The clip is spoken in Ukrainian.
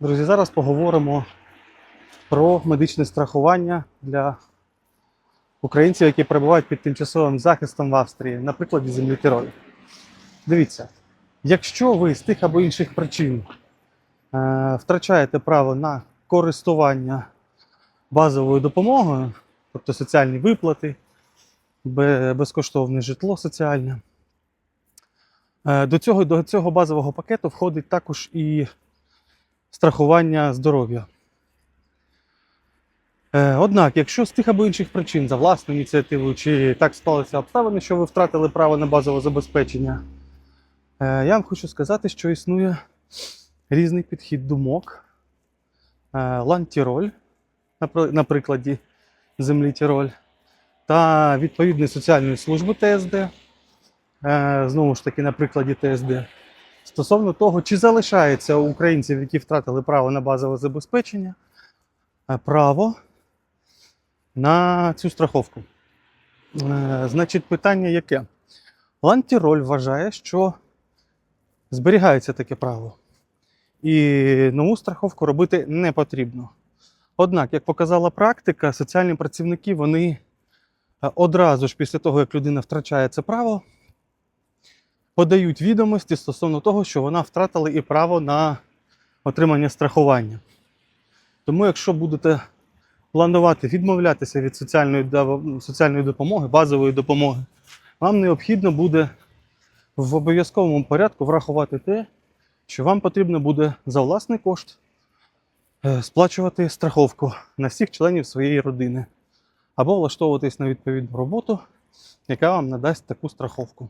Друзі, зараз поговоримо про медичне страхування для українців, які перебувають під тимчасовим захистом в Австрії, на прикладі землі Тироль. Дивіться, якщо ви з тих або інших причин е, втрачаєте право на користування базовою допомогою, тобто соціальні виплати, безкоштовне житло соціальне, е, до цього, до цього базового пакету входить також і страхування здоров'я. Е, Однак, якщо з тих або інших причин за власною ініціативою чи так склалися обставини, що ви втратили право на базове забезпечення, е, я вам хочу сказати, що існує різний підхід думок. Е, Лантіроль, на прикладі землі Тіроль, та відповідної соціальної служби ТСД, знову ж таки, на прикладі ТСД, стосовно того, чи залишається у українців, які втратили право на базове забезпечення, е, право на цю страховку. Е, Значить, питання яке? Лантіроль вважає, що зберігається таке право. І нову страховку робити не потрібно. Однак, як показала практика, соціальні працівники вони е, одразу ж після того, як людина втрачає це право, подають відомості стосовно того, що вона втратила і право на отримання страхування. Тому, якщо будете планувати відмовлятися від соціальної, соціальної допомоги, базової допомоги, вам необхідно буде в обов'язковому порядку врахувати те, що вам потрібно буде за власний кошт е, сплачувати страховку на всіх членів своєї родини або влаштовуватись на відповідну роботу, яка вам надасть таку страховку.